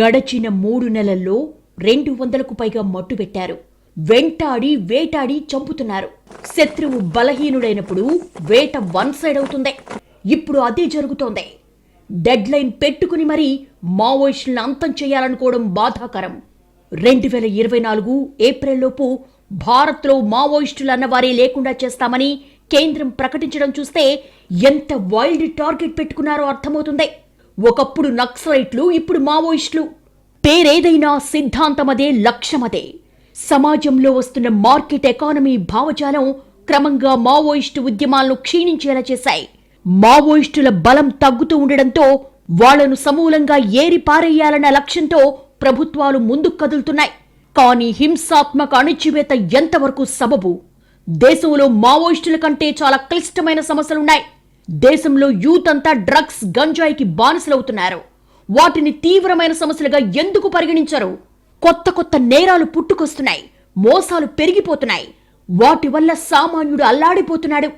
గడచిన మూడు నెలల్లో రెండు వందలకు పైగా మట్టు పెట్టారు. వెంటాడి వేటాడి చంపుతున్నారు. శత్రువు బలహీనుడైనప్పుడు వేట వన్ సైడ్ అవుతుంది. ఇప్పుడు అదే జరుగుతోంది. డెడ్ లైన్ పెట్టుకుని మరీ మావోయిస్టులను అంతం చేయాలనుకోవడం బాధాకరం. రెండు వేల ఇరవై నాలుగు ఏప్రిల్లోపు భారత్లో మావోయిస్టులు అన్నవారే లేకుండా చేస్తామని కేంద్రం ప్రకటించడం చూస్తే ఎంత వైల్డ్ టార్గెట్ పెట్టుకున్నారో అర్థమవుతుంది. ఒకప్పుడు నక్సలైట్లు ఇప్పుడు మావోయిస్టులు. పేరేదైనా సిద్ధాంతమదే లక్ష్యమదే. సమాజంలో వస్తున్న మార్కెట్ ఎకానమీ భావజాలం క్రమంగా మావోయిస్టు ఉద్యమాలను క్షీణించేలా చేశాయి. మావోయిస్టుల బలం తగ్గుతూ ఉండడంతో వాళ్ళను సమూలంగా ఏరి పారేయాలన్న లక్ష్యంతో ప్రభుత్వాలు ముందుకు కదులుతున్నాయి. కానీ హింసాత్మక అణిచివేత ఎంతవరకు సబబు? దేశంలో మావోయిస్టుల కంటే చాలా క్లిష్టమైన సమస్యలున్నాయి. దేశంలో యూత్ అంతా డ్రగ్స్ గంజాయికి బానిసలవుతున్నారు. వాటిని తీవ్రమైన సమస్యలుగా ఎందుకు పరిగణించరు? కొత్త కొత్త నేరాలు పుట్టుకొస్తున్నాయి మోసాలు పెరిగిపోతున్నాయి. వాటి వల్ల సామాన్యుడు అల్లాడిపోతున్నాడు.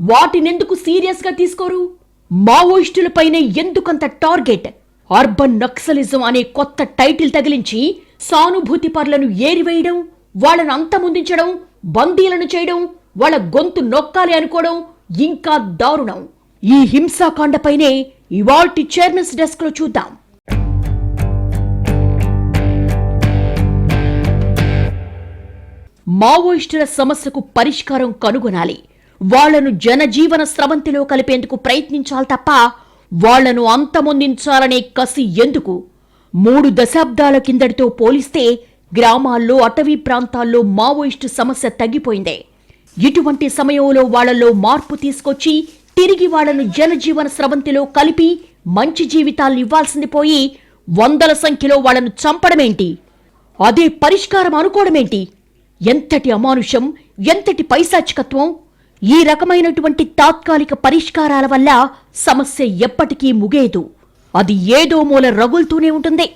వాటినెందుకు సీరియస్గా తీసుకోరు? మావోయిస్టులపైనే ఎందుకంత టార్గెట్? అర్బన్ నక్సలిజం అనే కొత్త టైటిల్ తగిలించి సానుభూతి పరులను ఏరివేయడం వాళ్ళను అంతమొందించడం బందీలను చేయడం వాళ్ళ గొంతు నొక్కాలి అనుకోవడం ఇంకా దారుణం. ఈ హింసాకాండపైనే ఇవాల్టి చైర్మన్స్ డెస్క్లో చూద్దాం. మావోయిస్టుల సమస్యకు పరిష్కారం కనుగొనాలి. వాళ్ళను జనజీవన స్రవంతిలో కలిపేందుకు ప్రయత్నించాలి తప్ప వాళ్ళను అంతమొందించాలనే కసి ఎందుకు? మూడు దశాబ్దాల కిందటితో పోలిస్తే గ్రామాల్లో అటవీ ప్రాంతాల్లో మావోయిస్టు సమస్య తగ్గిపోయిందే. ఇటువంటి సమయంలో వాళ్ళలో మార్పు తీసుకొచ్చి తిరిగి వాళ్ళను జనజీవన స్రవంతిలో కలిపి మంచి జీవితాలు ఇవ్వాల్సింది పోయి వందల సంఖ్యలో వాళ్ళను చంపడమేంటి? అదే పరిష్కారం అనుకోవడమేంటి? ఎంతటి అమానుషం ఎంతటి పైశాచికత్వం? ఈ రకమైనటువంటి తాత్కాలిక పరిష్కారాల వల్ల సమస్య ఎప్పటికీ ముగేదు. అది ఏదో మూల రగులుతూనే ఉంటుంది.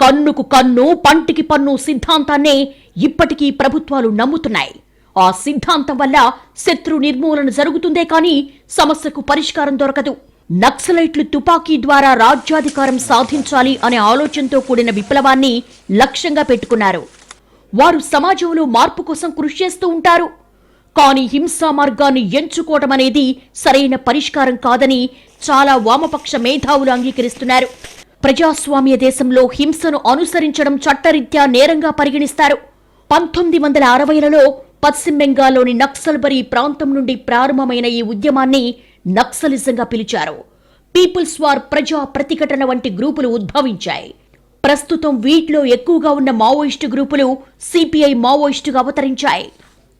కన్నుకు కన్ను పంటికి పన్ను సిద్ధాంతాన్నే ఇప్పటికీ ప్రభుత్వాలు నమ్ముతున్నాయి. ఆ సిద్ధాంతం వల్ల శత్రు నిర్మూలన జరుగుతుందే కానీ సమస్యకు పరిష్కారం దొరకదు. నక్సలైట్లు తుపాకీ ద్వారా రాజ్యాధికారం సాధించాలి అనే ఆలోచనతో కూడిన విప్లవాన్ని లక్ష్యంగా పెట్టుకున్నారు. వారు సమాజంలో మార్పు కోసం కృషి చేస్తూ ఉంటారు. కానీ హింసా మార్గాన్ని ఎంచుకోవటం అనేది సరైన పరిష్కారం కాదని చాలా వామపక్ష మేధావులు అంగీకరిస్తున్నారు. ప్రజాస్వామ్య దేశంలో హింసను అనుసరించడం చట్టరీత్యా నేరంగా పరిగణిస్తారు. పంతొమ్మిది వందల అరవైలలో పశ్చిమ బెంగాల్లోని నక్సల్బరీ ప్రాంతం నుండి ప్రారంభమైన ఈ ఉద్యమాన్ని నక్సలిజంగా పిలిచారు. పీపుల్స్ వార్ ప్రజా ప్రతిఘటన వంటి గ్రూపులు ఉద్భవించాయి. ప్రస్తుతం వీటిలో ఎక్కువగా ఉన్న మావోయిస్టు గ్రూపులు సిపిఐ మావోయిస్టుగా అవతరించాయి.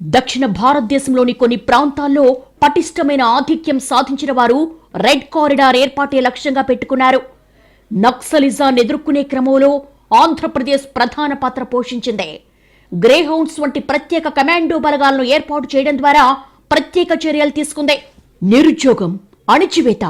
దక్షిణ భారతదేశంలోని కొన్ని ప్రాంతాల్లో పటిష్టమైన ఆధిక్యం సాధించిన వారు రెడ్ కారిడార్ ఏర్పాటే లక్ష్యంగా పెట్టుకున్నారు. నక్సలిజాన్ని ఎదుర్కొనే క్రమంలో ఆంధ్రప్రదేశ్ ప్రధాన పాత్ర పోషించింది. గ్రేహౌండ్స్ వంటి ప్రత్యేక కమాండో బలగాలను ఏర్పాటు చేయడం ద్వారా ప్రత్యేక చర్యలు తీసుకుంది. నిరుద్యోగం అణిచివేత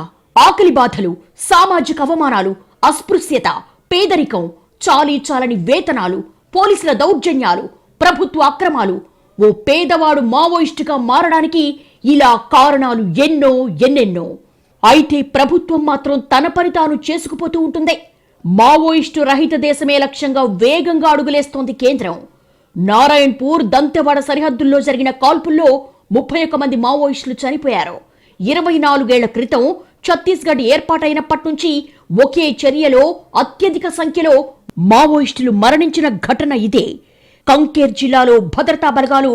ఆకలి బాధలు సామాజిక అవమానాలు అస్పృశ్యత పేదరికం చాలీ చాలని వేతనాలు పోలీసుల దౌర్జన్యాలు ప్రభుత్వ అక్రమాలు ఓ పేదవాడు మావోయిస్టుగా మారడానికి ఇలా కారణాలు ఎన్నో ఎన్నెన్నో. అయితే ప్రభుత్వం మాత్రం తన పని తాను చేసుకుపోతూ ఉంటుంది. మావోయిస్టు రహిత దేశమే లక్ష్యంగా వేగంగా అడుగులేస్తోంది కేంద్రం. నారాయణపూర్ దంతెవాడ సరిహద్దుల్లో జరిగిన కాల్పుల్లో ముప్పై ఒక్క మంది మావోయిస్టులు చనిపోయారు. ఇరవై నాలుగేళ్ళ క్రితం ఛత్తీస్గఢ్ ఏర్పాటైనప్పటి నుంచి ఒకే చర్యలో అత్యధిక సంఖ్యలో మావోయిస్టులు మరణించిన ఘటన ఇదే. కంకేర్ జిల్లాలో భద్రతా బలగాలు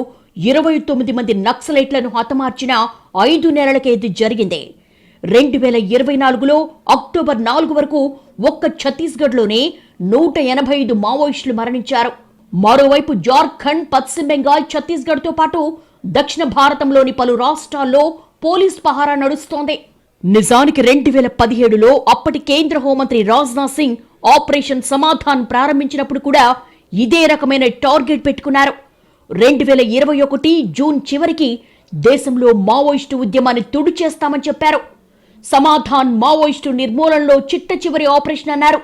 ఇరవై తొమ్మిది మంది నక్సలైట్లను హతమార్చిన ఐదు నెలలకే ఇది జరిగింది. రెండు వేల ఇరవై నాలుగులో అక్టోబర్ నాలుగు వరకు ఒక్క ఛత్తీస్గఢ్లోనే నూట ఎనభై ఐదు మావోయిస్టులు మరణించారు. మరోవైపు జార్ఖండ్ పశ్చిమ బెంగాల్ ఛత్తీస్గఢ్తో పాటు దక్షిణ భారతంలోని పలు రాష్ట్రాల్లో పోలీస్ పహారా నడుస్తోంది. నిజానికి రెండు వేల పదిహేడులో అప్పటి కేంద్ర హోంమంత్రి రాజ్నాథ్ సింగ్ ఆపరేషన్ సమాధాన్ ప్రారంభించినప్పుడు కూడా ఇదే రకమైన టార్గెట్ పెట్టుకున్నారు. రెండు వేల ఇరవై ఒకటి జూన్ చివరికి దేశంలో మావోయిస్టు ఉద్యమాన్ని తుడిచేస్తామని చెప్పారు. సమాధాన్ మావోయిస్టు నిర్మూలనలో చిట్ట చివరి ఆపరేషన్ అన్నారు.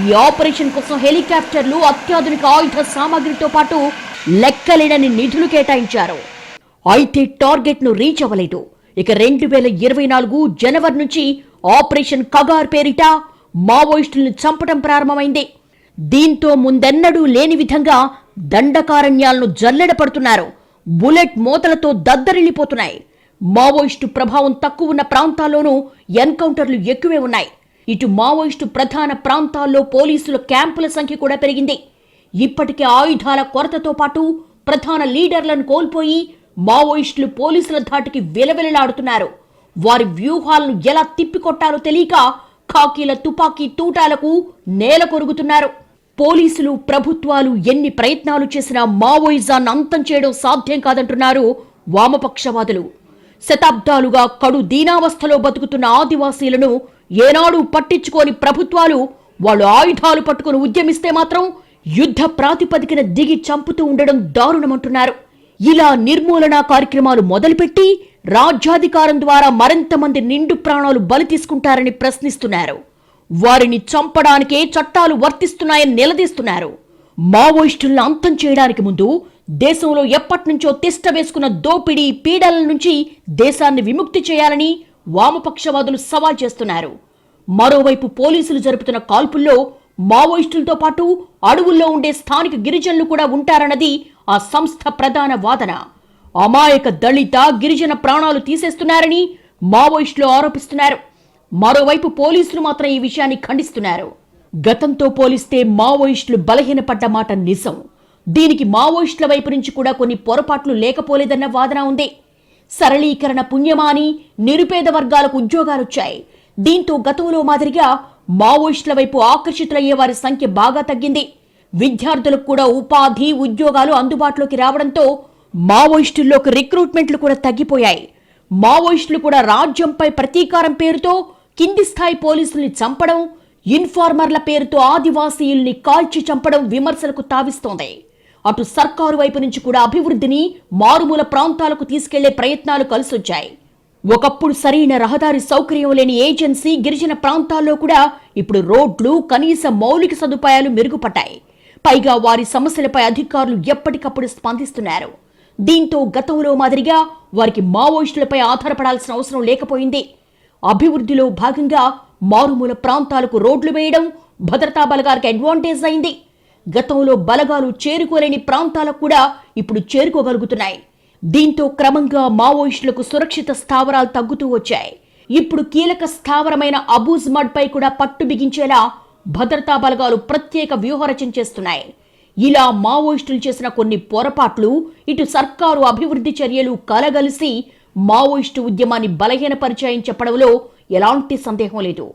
ఈ ఆపరేషన్ కోసం హెలికాప్టర్లు అత్యాధునిక ఆయుధ సామాగ్రితో పాటు లెక్కలేనని నిధులు కేటాయించారు. అయితే టార్గెట్ను రీచ్ అవ్వలేదు. ఇక రెండు వేల ఇరవై నాలుగు జనవరి నుంచి ఆపరేషన్ కగార్ పేరిట మావోయిస్టులను చంపడం ప్రారంభమైంది. దీంతో ముందెన్నడూ లేని విధంగా దండకారణ్యాలను జల్లెడ పడుతున్నారు. బుల్లెట్ మోతలతో దద్దరిల్లిపోతున్నాయి. మావోయిస్టు ప్రభావం తక్కువ ఉన్న ప్రాంతాల్లోనూ ఎన్కౌంటర్లు ఎక్కువే ఉన్నాయి. ఇటు మావోయిస్టు ప్రధాన ప్రాంతాల్లో పోలీసుల క్యాంపుల సంఖ్య కూడా పెరిగింది. ఇప్పటికే ఆయుధాల కొరతతో పాటు ప్రధాన లీడర్లను కోల్పోయి మావోయిస్టులు పోలీసుల ధాటికి విలవిలలాడుతున్నారు. వారి వ్యూహాలను ఎలా తిప్పికొట్టాలో తెలియక ఖాకీల తుపాకీ తూటాలకు నేల కొరుగుతున్నారు పోలీసులు ప్రభుత్వాలు ఎన్ని ప్రయత్నాలు చేసినా మావోయిజాన్ని అంతం చేయడం సాధ్యం కాదంటున్నారు వామపక్షవాదులు. శతాబ్దాలుగా కడు దీనావస్థలో బతుకుతున్న ఆదివాసీలను ఏనాడు పట్టించుకోని ప్రభుత్వాలు వాళ్ళు ఆయుధాలు పట్టుకుని ఉద్యమిస్తే మాత్రం యుద్ధ ప్రాతిపదికన దిగి చంపుతూ ఉండడం దారుణమంటున్నారు. ఇలా నిర్మూలన కార్యక్రమాలు మొదలుపెట్టి రాజ్యాధికారం ద్వారా మరింత మంది నిండు ప్రాణాలు బలి తీసుకుంటారని ప్రశ్నిస్తున్నారు. వారిని చంపడానికే చట్టాలు వర్తిస్తున్నాయని నిలదీస్తున్నారు. మావోయిస్టులను అంతం చేయడానికి ముందు దేశంలో ఎప్పటినుంచో తిష్ట వేసుకున్న దోపిడీ పీడల నుంచి దేశాన్ని విముక్తి చేయాలని వామపక్షవాదులు సవాల్ చేస్తున్నారు. మరోవైపు పోలీసులు జరుపుతున్న కాల్పుల్లో మావోయిస్టులతో పాటు అడవుల్లో ఉండే స్థానిక గిరిజనులు కూడా ఉంటారన్నది ఆ సంస్థ ప్రధాన వాదన. అమాయక దళిత గిరిజన ప్రాణాలు తీసేస్తున్నారని మావోయిస్టులు ఆరోపిస్తున్నారు. మరోవైపు పోలీసులు మాత్రం ఈ విషయాన్ని ఖండిస్తున్నారు. గతంతో పోలిస్తే మావోయిస్టులు బలహీనపడ్డ మాట నిజం. దీనికి మావోయిస్టుల వైపు నుంచి కూడా కొన్ని పొరపాట్లు లేకపోలేదన్న వాదన ఉంది. సరళీకరణ పుణ్యమాని నిరుపేద వర్గాలకు ఉద్యోగాలొచ్చాయి. దీంతో గతంలో మాదిరిగా మావోయిస్టుల వైపు ఆకర్షితులయ్యే వారి సంఖ్య బాగా తగ్గింది. విద్యార్థులకు కూడా ఉపాధి ఉద్యోగాలు అందుబాటులోకి రావడంతో మావోయిస్టుల్లోకి రిక్రూట్మెంట్లు కూడా తగ్గిపోయాయి. మావోయిస్టులు కూడా రాజ్యంపై ప్రతీకారం పేరుతో కింది స్థాయి పోలీసుల్ని చంపడం ఇన్ఫార్మర్ల పేరుతో ఆదివాసీయుల్ని కాల్చి చంపడం విమర్శలకు తావిస్తోంది. అటు సర్కారు వైపు నుంచి కూడా అభివృద్ధిని మారుమూల ప్రాంతాలకు తీసుకెళ్ళే ప్రయత్నాలు కలిసొచ్చాయి. ఒకప్పుడు సరైన రహదారి సౌకర్యం లేని ఏజెన్సీ గిరిజన ప్రాంతాల్లో కూడా ఇప్పుడు రోడ్లు కనీస మౌలిక సదుపాయాలు మెరుగుపడ్డాయి. పైగా వారి సమస్యలపై అధికారులు ఎప్పటికప్పుడు స్పందిస్తున్నారు. దీంతో గతంలో మాదిరిగా వారికి మావోయిస్టులపై ఆధారపడాల్సిన అవసరం లేకపోయింది. అభివృద్ధిలో భాగంగా మారుమూల ప్రాంతాలకు రోడ్లు వేయడం భద్రతా బలగాలకు అడ్వాంటేజ్ అయింది. గతంలో బలగాలు చేరుకోలేని ప్రాంతాలకు కూడా ఇప్పుడు చేరుకోగలుగుతున్నాయి. దీంతో క్రమంగా మావోయిస్టులకు సురక్షిత స్థావరాలు తగ్గుతూ వచ్చాయి. ఇప్పుడు కీలక స్థావరమైన అబూజ్ మడ్ పై కూడా పట్టు బిగించేలా భద్రతా బలగాలు ప్రత్యేక వ్యూహరచన చేస్తున్నాయి. ఇలా మావోయిస్టులు చేసిన కొన్ని పొరపాట్లు ఇటు సర్కారు అభివృద్ధి చర్యలు కలగలిసి మావోయిస్టు ఉద్యమాన్ని బలహీనపరిచాయని చెప్పడంలో ఎలాంటి సందేహం లేదు.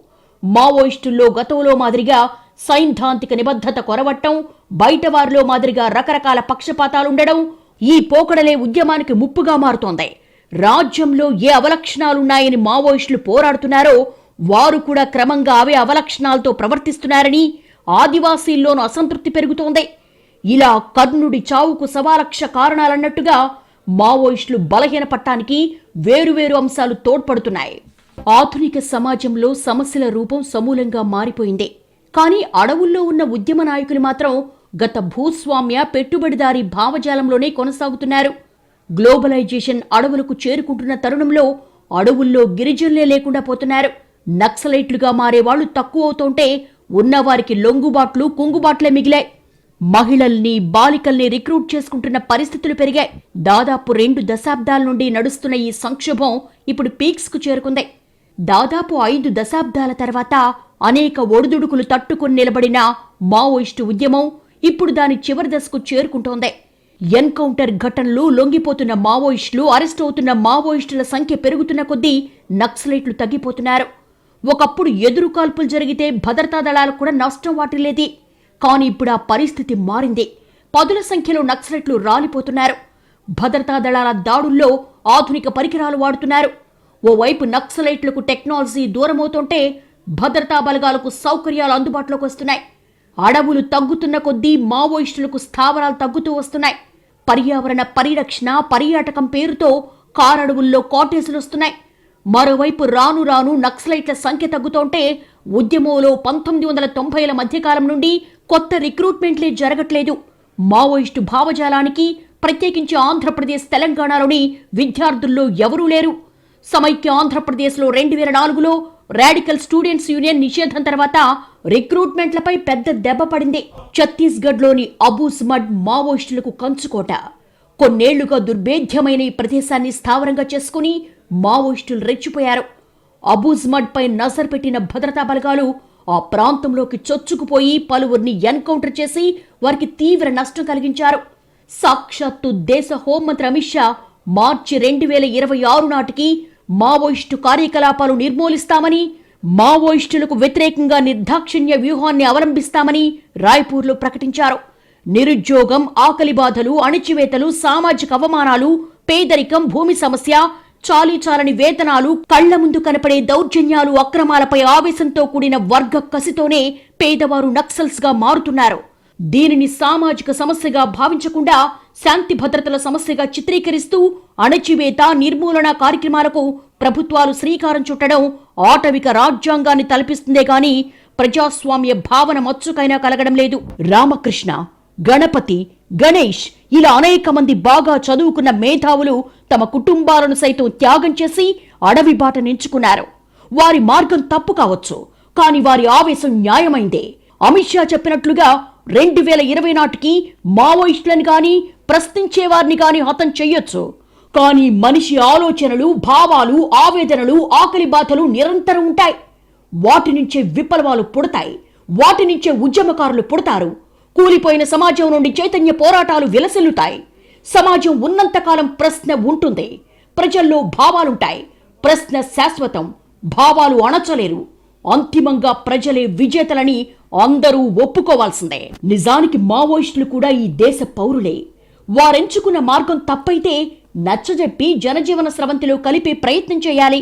మావోయిస్టుల్లో గతంలో మాదిరిగా సైద్ధాంతిక నిబద్ధత కొరవట్టం బయట వారిలో మాదిరిగా రకరకాల పక్షపాతాలుండడం ఈ పోకడలే ఉద్యమానికి ముప్పుగా మారుతోంది. రాజ్యంలో ఏ అవలక్షణాలున్నాయని మావోయిస్టులు పోరాడుతున్నారో వారు కూడా క్రమంగా అవే అవలక్షణాలతో ప్రవర్తిస్తున్నారని ఆదివాసీల్లోనూ అసంతృప్తి పెరుగుతోంది. ఇలా కర్ణుడి చావుకు సవాలక్ష కారణాలన్నట్టుగా మావోయిస్టులు బలహీనపట్టానికి వేరువేరు అంశాలు తోడ్పడుతున్నాయి. ఆధునిక సమాజంలో సమస్యల రూపం సమూలంగా మారిపోయింది. కానీ అడవుల్లో ఉన్న ఉద్యమ నాయకులు మాత్రం గత భూస్వామ్య పెట్టుబడిదారీ భావజాలంలోనే కొనసాగుతున్నారు. గ్లోబలైజేషన్ అడవులకు చేరుకుంటున్న తరుణంలో అడవుల్లో గిరిజనులే లేకుండా పోతున్నారు. నక్సలైట్లుగా మారేవాళ్ళు తక్కువ అవుతుంటే ఉన్నవారికి లొంగుబాట్లు కుంగుబాట్లే మిగిలాయి. మహిళల్ని బాలికల్ని రిక్రూట్ చేసుకుంటున్న పరిస్థితులు పెరిగాయి. దాదాపు రెండు దశాబ్దాల నుండి నడుస్తున్న ఈ సంక్షోభం ఇప్పుడు పీక్స్కు చేరుకుంది. దాదాపు ఐదు దశాబ్దాల తర్వాత అనేక ఒడిదుడుకులు తట్టుకుని నిలబడిన మావోయిస్టు ఉద్యమం ఇప్పుడు దాని చివరి దశకు చేరుకుంటోంది. ఎన్కౌంటర్ ఘటనలు లొంగిపోతున్న మావోయిస్టులు అరెస్ట్ అవుతున్న మావోయిస్టుల సంఖ్య పెరుగుతున్న కొద్దీ నక్సలైట్లు తగ్గిపోతున్నారు. ఒకప్పుడు ఎదురు కాల్పులు జరిగితే భద్రతా దళాలకు కూడా నష్టం వాటిల్లేది. కానీ ఇప్పుడు ఆ పరిస్థితి మారింది. పదుల సంఖ్యలో నక్సలైట్లు రాలిపోతున్నారు. భద్రతా దళాల దాడుల్లో ఆధునిక పరికరాలు వాడుతున్నారు. ఓవైపు నక్సలైట్లకు టెక్నాలజీ దూరమవుతుంటే భద్రతా బలగాలకు సౌకర్యాలు అందుబాటులోకి వస్తున్నాయి. అడవులు తగ్గుతున్న కొద్దీ మావోయిస్టులకు స్థావరాలు తగ్గుతూ వస్తున్నాయి. పర్యావరణ పరిరక్షణ పర్యాటకం పేరుతో కారడవుల్లో కాటేజీలు వస్తున్నాయి. మరోవైపు రాను రాను నక్సలైట్ల సంఖ్య తగ్గుతుంటే ఉద్యమంలో పంతొమ్మిది వందల తొంభైల మధ్యకాలం నుండి కొత్త రిక్రూట్మెంట్లే జరగట్లేదు. మావోయిస్టు భావజాలానికి ప్రత్యేకించి ఆంధ్రప్రదేశ్ తెలంగాణలోని విద్యార్థుల్లో ఎవరూ లేరు. సమైక్య ఆంధ్రప్రదేశ్లో రెండు వేల నాలుగులో రాడికల్ స్టూడెంట్స్ యూనియన్ నిషేధం తర్వాత రిక్రూట్మెంట్లపై పెద్ద దెబ్బ పడింది. ఛత్తీస్గఢ్లోని అబూస్మడ్ మావోయిస్టులకు కంచుకోట. కొన్నేళ్ళుగా దుర్భేద్యమైన ఈ ప్రదేశాన్ని స్థావరంగా చేసుకుని మావోయిస్టులు రెచ్చిపోయారు. అబూజ్మడ్ పై నజర్ పెట్టిన భద్రతా బలగాలు ఆ ప్రాంతంలోకి చొచ్చుకుపోయి పలువురిని ఎన్కౌంటర్ చేసి వారికి తీవ్ర నష్టం కలిగించారు. సాక్షాత్తు దేశ హోంమంత్రి అమిత్ షా మార్చి రెండు వేల ఇరవై ఆరు నాటికి మావోయిస్టు కార్యకలాపాలు నిర్మూలిస్తామని మావోయిస్టులకు వ్యతిరేకంగా నిర్దాక్షిణ్య వ్యూహాన్ని అవలంబిస్తామని రాయ్పూర్లో ప్రకటించారు. నిరుద్యోగం ఆకలి బాధలు అణిచివేతలు సామాజిక అవమానాలు పేదరికం భూమి సమస్య చాలీచాలని వేతనాలు కళ్ళ ముందు కనపడే దౌర్జన్యాలు అక్రమాలపై ఆవేశంతో కూడిన వర్గ కసితోనే పేదవారు నక్సల్స్గా మారుతున్నారు. దీనిని సామాజిక సమస్యగా భావించకుండా శాంతి భద్రతల సమస్యగా చిత్రీకరిస్తూ అణచివేత నిర్మూలన కార్యక్రమాలకు ప్రభుత్వాలు శ్రీకారం చుట్టడం ఆటవిక రాజ్యాంగాన్ని తలపిస్తుందే గాని ప్రజాస్వామ్య భావన మచ్చుకైనా కలగడం లేదు. రామకృష్ణ గణపతి గణేష్ ఇలా అనేక మంది బాగా చదువుకున్న మేధావులు తమ కుటుంబాలను సైతం త్యాగం చేసి అడవి బాట నించుకున్నారు. వారి మార్గం తప్పు కావచ్చు కాని వారి ఆవేశం న్యాయమైందే. అమిత్ షా చెప్పినట్లుగా రెండు వేల ఇరవై నాటికి మావోయిస్టులను గాని ప్రశ్నించే వారిని గాని హతం చెయ్యొచ్చు. కానీ మనిషి ఆలోచనలు భావాలు ఆవేదనలు ఆకలి బాధలు నిరంతరం ఉంటాయి. వాటి నుంచే విప్లవాలు పుడతాయి. వాటి నుంచే ఉద్యమకారులు పుడతారు. కూలిపోయిన సమాజం నుండి చైతన్య పోరాటాలు విలసిల్లుతాయి. సమాజం ఉన్నంతకాలం ప్రశ్న ఉంటుంది. ప్రజల్లో భావాలుంటాయి. ప్రశ్న శాశ్వతం. భావాలు అణచలేరు. అంతిమంగా ప్రజలే విజేతలని అందరూ ఒప్పుకోవాల్సిందే. నిజానికి మావోయిస్టులు కూడా ఈ దేశ పౌరులే. వారెంచుకున్న మార్గం తప్పైతే నచ్చజెప్పి జనజీవన స్రవంతిలో కలిపే ప్రయత్నం చేయాలి.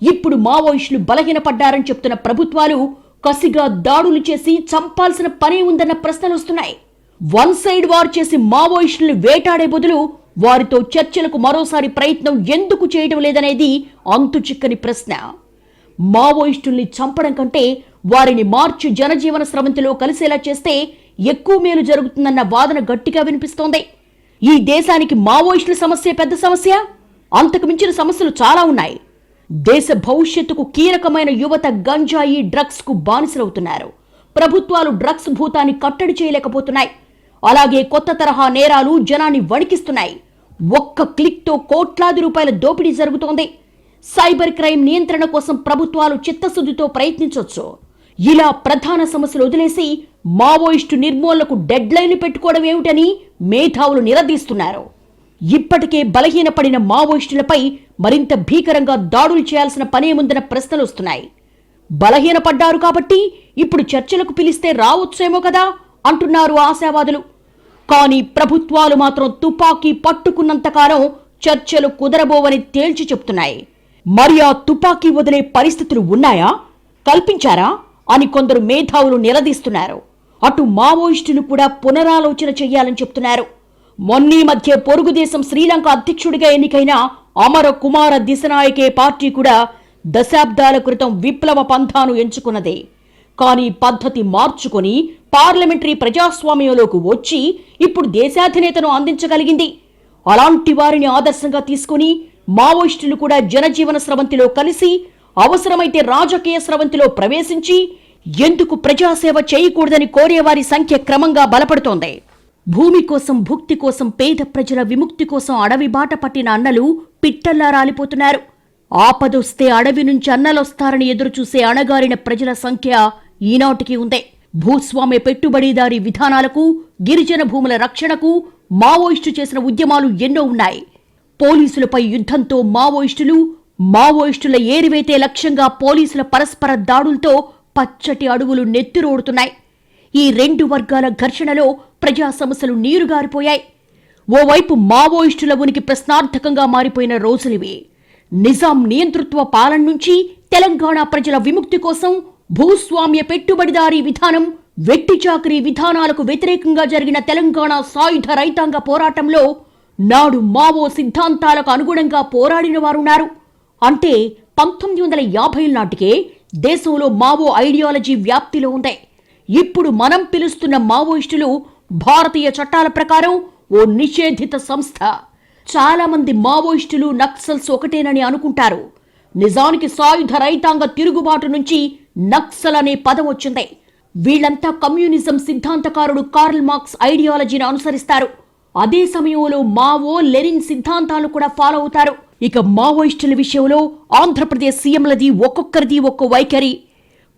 ఇప్పుడు మావోయిస్టులు బలహీనపడ్డారని చెప్తున్న ప్రభుత్వాలు కసిగా దాడులు చేసి చంపాల్సిన పనే ఉందన్న ప్రశ్నలు వస్తున్నాయి. వన్ సైడ్ వార్ చేసి మావోయిస్టులను వేటాడే బదులు వారితో చర్చలకు మరోసారి ప్రయత్నం ఎందుకు చేయడం లేదనేది అంతు చిక్కని ప్రశ్న. మావోయిస్టుల్ని చంపడం కంటే వారిని మార్చి జనజీవన స్రవంతిలో కలిసేలా చేస్తే ఎక్కువ మేలు జరుగుతుందన్న వాదన గట్టిగా వినిపిస్తోంది. ఈ దేశానికి మావోయిస్టుల సమస్య పెద్ద సమస్య? అంతకు మించిన సమస్యలు చాలా ఉన్నాయి. దేశ భవిష్యత్తుకు కీలకమైన యువత గంజాయి డ్రగ్స్కు బానిసలవుతున్నారు. ప్రభుత్వాలు డ్రగ్స్ భూతాన్ని కట్టడి చేయలేకపోతున్నాయి. అలాగే కొత్త తరహా నేరాలు జనాన్ని వణికిస్తున్నాయి. ఒక్క క్లిక్తో కోట్లాది రూపాయల దోపిడీ జరుగుతోంది. సైబర్ క్రైమ్ నియంత్రణ కోసం ప్రభుత్వాలు చిత్తశుద్ధితో ప్రయత్నించవచ్చు ఇలా ప్రధాన సమస్యలు వదిలేసి మావోయిస్టు నిర్మూలనకు డెడ్లైన్ పెట్టుకోవడం ఏమిటని మేధావులు నిలదీస్తున్నారు. ఇప్పటికే బలహీనపడిన మావోయిస్టులపై మరింత భీకరంగా దాడులు చేయాల్సిన పనేముందన్న ప్రశ్నలు వస్తున్నాయి. బలహీనపడ్డారు కాబట్టి ఇప్పుడు చర్చలకు పిలిస్తే రావచ్చేమో కదా అంటున్నారు ఆశావాదులు. కానీ ప్రభుత్వాలు మాత్రం తుపాకీ పట్టుకున్నంతకాలం చర్చలు కుదరబోవని తేల్చి చెప్తున్నాయి. మరి ఆ తుపాకీ వదిలే పరిస్థితులు ఉన్నాయా? కల్పించారా? అని కొందరు మేధావులు నిలదీస్తున్నారు. అటు మావోయిస్టులు కూడా పునరాలోచన చేయాలని చెప్తున్నారు. మొన్నీ మధ్య పొరుగుదేశం శ్రీలంక అధ్యక్షుడిగా ఎన్నికైన అమర కుమార దిశనాయకే పార్టీ కూడా దశాబ్దాల క్రితం విప్లవ పంథాను ఎంచుకున్నదే. కానీ పద్ధతి మార్చుకొని పార్లమెంటరీ ప్రజాస్వామ్యంలోకి వచ్చి ఇప్పుడు దేశాధినేతను అందించగలిగింది. అలాంటి వారిని ఆదర్శంగా తీసుకుని మావోయిస్టులు కూడా జనజీవన స్రవంతిలో కలిసి అవసరమైతే రాజకీయ స్రవంతిలో ప్రవేశించి ఎందుకు ప్రజాసేవ చేయకూడదని కోరేవారి సంఖ్య క్రమంగా బలపడుతోంది. భూమి కోసం భుక్తి కోసం పేద ప్రజల విముక్తి కోసం అడవి బాట పట్టిన అన్నలు పిట్టల్లా రాలిపోతున్నారు. ఆపదొస్తే అడవి నుంచి అన్నలొస్తారని ఎదురుచూసే అణగారిన ప్రజల సంఖ్య ఈనాటికి ఉంది. భూస్వామ్య పెట్టుబడిదారీ విధానాలకు గిరిజన భూముల రక్షణకు మావోయిస్టు చేసిన ఉద్యమాలు ఎన్నో ఉన్నాయి. పోలీసులపై యుద్ధంతో మావోయిస్టులు మావోయిస్టుల ఏరివేతే లక్ష్యంగా పోలీసుల పరస్పర దాడులతో పచ్చటి అడుగులు నెత్తిరోడుతున్నాయి. ఈ రెండు వర్గాల ఘర్షణలో ప్రజా సమస్యలు నీరుగారిపోయాయి. ఓవైపు మావోయిస్టుల ఉనికి ప్రశ్నార్థకంగా మారిపోయిన రోజులివి. నిజాం నియంతృత్వ పాలన నుంచి తెలంగాణ ప్రజల విముక్తి కోసం భూస్వామ్య పెట్టుబడిదారీ విధానం వెట్టి చాకరీ విధానాలకు వ్యతిరేకంగా జరిగిన తెలంగాణ సాయుధ రైతాంగ పోరాటంలో నాడు మావో సిద్ధాంతాలకు అనుగుణంగా పోరాడిన వారున్నారు అంటే పంతొమ్మిది వందల యాభై నాటికే దేశంలో మావో ఐడియాలజీ వ్యాప్తిలో ఉంది. ఇప్పుడు మనం పిలుస్తున్న మావోయిస్టులు భారతీయ చట్టాల ప్రకారం ఓ నిషేధిత సంస్థ. చాలామంది మావోయిస్టులు నక్సల్స్ ఒకటేనని అనుకుంటారు. నిజానికి సాయుధ రైతాంగ తిరుగుబాటు నుంచి నక్సల్ అనే పదం వచ్చింది. వీళ్ళంతా కమ్యూనిజం సిద్ధాంతకారుడు కార్ల్ మార్క్స్ ఐడియాలజీని అనుసరిస్తారు. అదే సమయంలో మావో లెనిన్ సిద్ధాంతాలు కూడా ఫాలో అవుతారు. ఇక మావోయిస్టుల విషయంలో ఆంధ్రప్రదేశ్ సీఎంలది ఒక్కొక్కరిది ఒక్కో వైఖరి.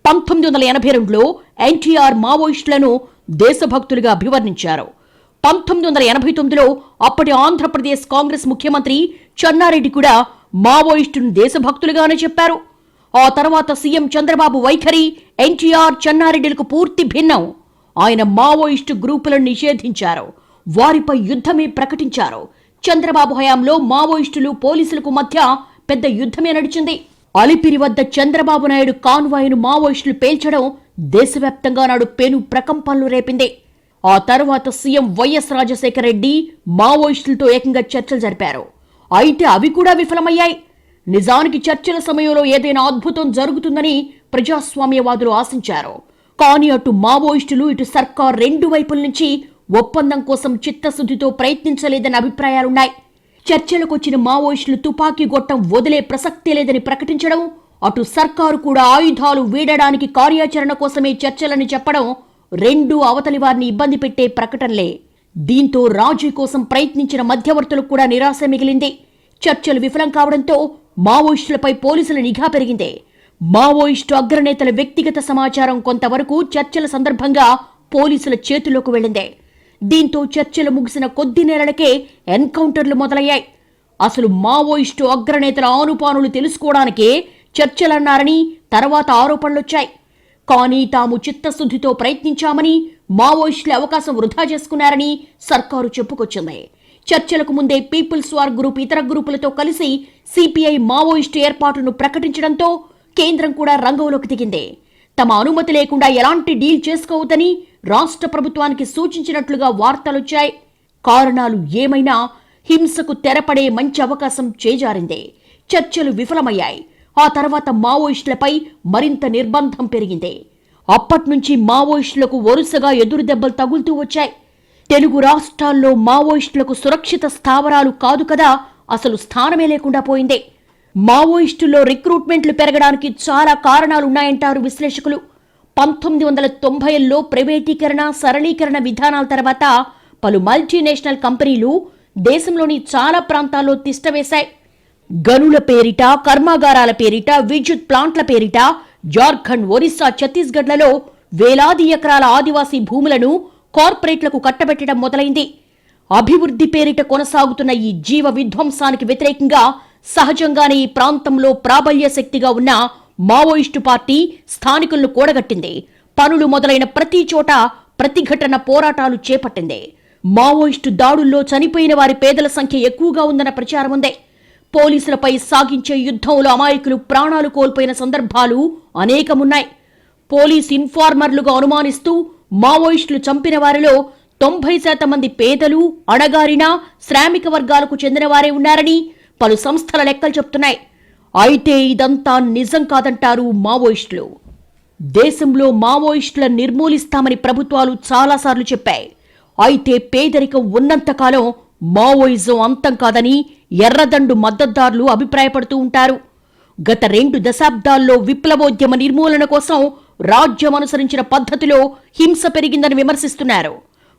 పంతొమ్మిది వందల ఎనభై రెండులో ఎన్టీఆర్ మావోయిస్టులను దేశభక్తులుగా అభివర్ణించారు. పంతొమ్మిది వందల ఎనభై తొమ్మిదిలో అప్పటి ఆంధ్రప్రదేశ్ కాంగ్రెస్ ముఖ్యమంత్రి చెన్నారెడ్డి కూడా మావోయిస్టును దేశభక్తులుగానే చెప్పారు. ఆ తర్వాత సీఎం చంద్రబాబు వైఖరి ఎన్టీఆర్ చెన్నారెడ్డిలకు పూర్తి భిన్నం. ఆయన మావోయిస్టు గ్రూపులను నిషేధించారు. వారిపై యుద్ధమే ప్రకటించారు. చంద్రబాబు హయాంలో మావోయిస్టులు పోలీసులకు మధ్య పెద్ద యుద్ధమే నడిచింది. అలిపిరి వద్ద చంద్రబాబు నాయుడు కాన్వాయ్ను మావోయిస్టులు పేల్చడం దేశవ్యాప్తంగా నాడు పెను ప్రకంపనలు రేపింది. ఆ తర్వాత సీఎం వైఎస్ రాజశేఖర రెడ్డి మావోయిస్టులతో ఏకంగా చర్చలు జరిపారు. అయితే అవి కూడా విఫలమయ్యాయి. నిజానికి చర్చల సమయంలో ఏదైనా అద్భుతం జరుగుతుందని ప్రజాస్వామ్యవాదులు ఆశించారు. కానీ అటు మావోయిస్టులు ఇటు సర్కార్ రెండు వైపుల నుంచి ఒప్పందం కోసం చిత్తశుద్ధితో ప్రయత్నించలేదన్న అభిప్రాయాలున్నాయి. చర్చలకు వచ్చిన మావోయిస్టులు తుపాకీ గొట్టం వదిలే ప్రసక్తే లేదని ప్రకటించడం అటు సర్కారు కూడా ఆయుధాలు వీడడానికి కార్యాచరణ కోసమే చర్చలని చెప్పడం రెండు అవతలి వారిని ఇబ్బంది పెట్టే ప్రకటనలే. దీంతో రాజీ కోసం ప్రయత్నించిన మధ్యవర్తులకు కూడా నిరాశ మిగిలింది. చర్చలు విఫలం కావడంతో మావోయిస్టులపై పోలీసుల నిఘా పెరిగింది. మావోయిస్టు అగ్రనేతల వ్యక్తిగత సమాచారం కొంతవరకు చర్చల సందర్భంగా పోలీసుల చేతుల్లోకి వెళ్ళింది. దీంతో చర్చలు ముగిసిన కొద్ది నెలలకే ఎన్కౌంటర్లు మొదలయ్యాయి. అసలు మావోయిస్టు అగ్రనేతల ఆనుపానులు తెలుసుకోవడానికే చర్చలన్నారని తర్వాత ఆరోపణలొచ్చాయి. కానీ తాము చిత్తశుద్ధితో ప్రయత్నించామని మావోయిస్టుల అవకాశం వృధా చేసుకున్నారని సర్కారు చెప్పుకొచ్చింది. చర్చలకు ముందే పీపుల్స్ వార్ గ్రూప్ ఇతర గ్రూపులతో కలిసి సిపిఐ మావోయిస్టు ఏర్పాటును ప్రకటించడంతో కేంద్రం కూడా రంగంలోకి దిగింది. తమ అనుమతి లేకుండా ఎలాంటి డీల్ చేసుకోవద్దని రాష్ట్ర ప్రభుత్వానికి సూచించినట్లుగా వార్తలొచ్చాయి. కారణాలు ఏమైనా హింసకు తెరపడే మంచి అవకాశం చేజారింది. చర్చలు విఫలమయ్యాయి. ఆ తర్వాత మావోయిస్టులపై మరింత నిర్బంధం పెరిగింది. అప్పట్నుంచి మావోయిస్టులకు వరుసగా ఎదురు దెబ్బలు తగులుతూ వచ్చాయి. తెలుగు రాష్ట్రాల్లో మావోయిస్టులకు సురక్షిత స్థావరాలు కాదు కదా అసలు స్థానమే లేకుండా పోయింది. మావోయిస్టుల్లో రిక్రూట్మెంట్లు పెరగడానికి చాలా కారణాలున్నాయంటారు విశ్లేషకులు. పంతొమ్మిది వందల తొంభైల్లో ప్రైవేటీకరణ సరళీకరణ విధానాల తర్వాత పలు మల్టీనేషనల్ కంపెనీలు దేశంలోని చాలా ప్రాంతాల్లో తిష్టవేశాయి. గనుల పేరిట కర్మాగారాల పేరిట విద్యుత్ ప్లాంట్ల పేరిట జార్ఖండ్ ఒరిస్సా ఛత్తీస్గఢ్లలో వేలాది ఎకరాల ఆదివాసీ భూములను కార్పొరేట్లకు కట్టబెట్టడం మొదలైంది. అభివృద్ధి పేరిట కొనసాగుతున్న ఈ జీవ విధ్వంసానికి వ్యతిరేకంగా సహజంగానే ఈ ప్రాంతంలో ప్రాబల్య శక్తిగా ఉన్న మావోయిస్టు పార్టీ స్థానికులను కూడగట్టింది. పనులు మొదలైన ప్రతి చోట ప్రతిఘటన పోరాటాలు చేపట్టింది. మావోయిస్టు దాడుల్లో చనిపోయిన వారి పేదల సంఖ్య ఎక్కువగా ఉందన్న ప్రచారం ఉంది. పోలీసులపై సాగించే యుద్ధంలో అమాయకులు ప్రాణాలు కోల్పోయిన సందర్భాలు అనేకమున్నాయి. పోలీస్ ఇన్ఫార్మర్లుగా అనుమానిస్తూ మావోయిస్టులు చంపిన వారిలో తొంభై శాతం మంది పేదలు అణగారిన శ్రామిక వర్గాలకు చెందినవారే ఉన్నారని పలు సంస్థల లెక్కలు చెప్తున్నాయి. అయితే ఇదంతా నిజం కాదంటారు మావోయిస్టులు. దేశంలో మావోయిస్టుల నిర్మూలిస్తామని ప్రభుత్వాలు చాలాసార్లు చెప్పాయి. అయితే పేదరికం ఉన్నంతకాలం మావోయిజం అంతం కాదని ఎర్రదండు మద్దతుదారులు అభిప్రాయపడుతూ ఉంటారు. గత రెండు దశాబ్దాల్లో విప్లవోద్యమ నిర్మూలన కోసం రాజ్యం అనుసరించిన పద్ధతిలో హింస పెరిగిందని విమర్శిస్తున్నారు.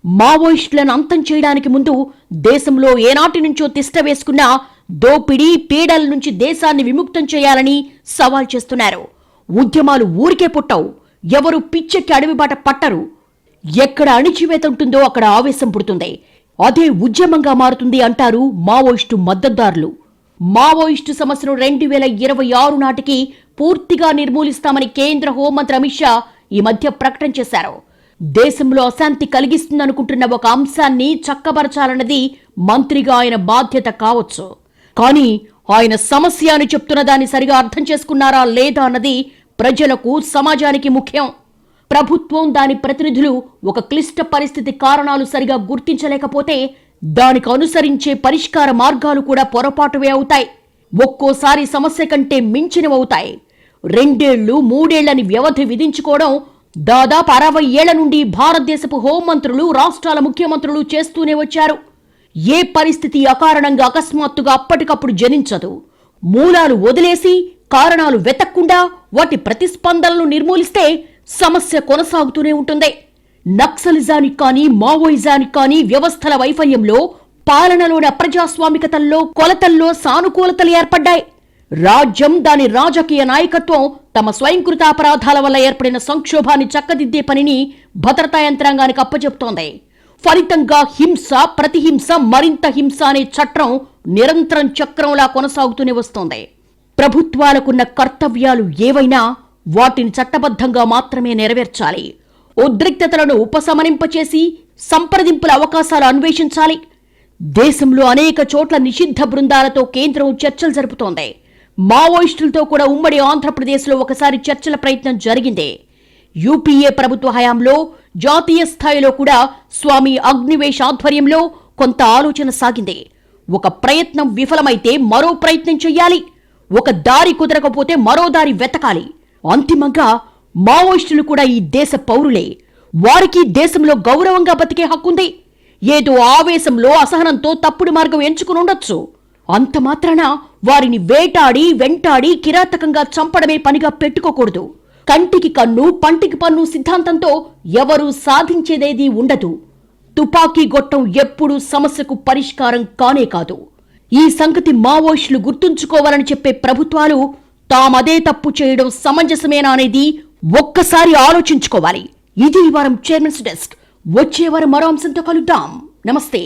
మావోయిస్టులను అంతం చేయడానికి ముందు దేశంలో ఏనాటి నుంచో తిష్ట వేసుకున్న దోపిడీ పీడల నుంచి దేశాన్ని విముక్తం చేయాలని సవాల్ చేస్తున్నారు. ఉద్యమాలు ఊరికే పుట్టవు. ఎవరు పిచ్చెక్కి అడవిబాట పట్టరు. ఎక్కడ అణిచివేత ఉంటుందో అక్కడ ఆవేశం పుడుతుంది. అదే ఉద్యమంగా మారుతుంది అంటారు మావోయిస్టు మద్దతుదారులు. మావోయిస్టు సమస్యను రెండు వేల ఇరవై ఆరు నాటికి పూర్తిగా నిర్మూలిస్తామని కేంద్ర హోంమంత్రి అమిత్ షా ఈ మధ్య ప్రకటన చేశారు. దేశంలో అశాంతి కలిగిస్తుందనుకుంటున్న ఒక అంశాన్ని చక్కబరచాలన్నది మంత్రిగా ఆయన బాధ్యత కావచ్చు. కానీ ఆయన సమస్య అని చెప్తున్న దాన్ని సరిగా అర్థం చేసుకున్నారా లేదా అన్నది ప్రజలకు సమాజానికి ముఖ్యం. ప్రభుత్వం దాని ప్రతినిధులు ఒక క్లిష్ట పరిస్థితి కారణాలు సరిగా గుర్తించలేకపోతే దానికి అనుసరించే పరిష్కార మార్గాలు కూడా పొరపాటువే అవుతాయి. ఒక్కోసారి సమస్య కంటే మించినవవుతాయి రెండేళ్ళు మూడేళ్ళని వ్యవధి విధించుకోవడం దాదాపు అరవై ఏళ్ళ నుండి భారతదేశపు హోంమంత్రులు రాష్ట్రాల ముఖ్యమంత్రులు చేస్తూనే వచ్చారు. ఏ పరిస్థితి అకారణంగా అకస్మాత్తుగా అప్పటికప్పుడు జనించదు? మూలాలు వదిలేసి కారణాలు వెతక్కుండా వాటి ప్రతిస్పందనలు నిర్మూలిస్తే సమస్య కొనసాగుతూనే ఉంటుంది. నక్సలిజానికి కానీ మావోయిజానికి కానీ వ్యవస్థల వైఫల్యంలో పాలనలోని అప్రజాస్వామికతల్లో కొలతల్లో సానుకూలతలు ఏర్పడ్డాయి. రాజ్యం దాని రాజకీయ నాయకత్వం తమ స్వయంకృతాపరాధాల వల్ల ఏర్పడిన సంక్షోభాన్ని చక్కదిద్దే పనిని భద్రతా యంత్రాంగానికి అప్పచెప్తోంది ఫలితంగా హింస ప్రతిహింస మరింత హింస అనే చట్రం నిరంతరం చక్రంలా కొనసాగుతూనే వస్తోంది. ప్రభుత్వాలకున్న కర్తవ్యాలు ఏవైనా వాటిని చట్టబద్ధంగా మాత్రమే నెరవేర్చాలి. ఉద్రిక్తతలను ఉపశమనింపచేసి సంప్రదింపుల అవకాశాలు అన్వేషించాలి. దేశంలో అనేక చోట్ల నిషిద్ధ బృందాలతో కేంద్రం చర్చలు జరుపుతోంది. మావోయిస్టులతో కూడా ఉమ్మడి ఆంధ్రప్రదేశ్లో ఒకసారి చర్చల ప్రయత్నం జరిగింది. యూపీఏ ప్రభుత్వ హయాంలో జాతీయ స్థాయిలో కూడా స్వామి అగ్నివేశ్ ఆధ్వర్యంలో కొంత ఆలోచన సాగింది. ఒక ప్రయత్నం విఫలమైతే మరో ప్రయత్నం చెయ్యాలి. ఒక దారి కుదరకపోతే మరో దారి వెతకాలి. అంతిమంగా మావోయిస్టులు కూడా ఈ దేశ పౌరులే. వారికి దేశంలో గౌరవంగా బతికే హక్కుంది ఏదో ఆవేశంలో అసహనంతో తప్పుడు మార్గం ఎంచుకుని ఉండొచ్చు. అంత మాత్రాన వారిని వేటాడి వెంటాడి కిరాతకంగా చంపడమే పనిగా పెట్టుకోకూడదు. కంటికి కన్ను పంటికి పన్ను సిద్ధాంతంతో ఎవరూ సాధించేదేదీ ఉండదు. తుపాకీ గొట్టం ఎప్పుడూ సమస్యకు పరిష్కారం కానే కాదు. ఈ సంగతి మావోయిస్టులు గుర్తుంచుకోవాలని చెప్పే ప్రభుత్వాలు తామదే తప్పు చేయడం సమంజసమేనా అనేది ఒక్కసారి ఆలోచించుకోవాలి. ఇది ఈ వారం చైర్మన్స్ డెస్క్. వచ్చే వారం మరో అంశంతో కలుద్దాం. నమస్తే.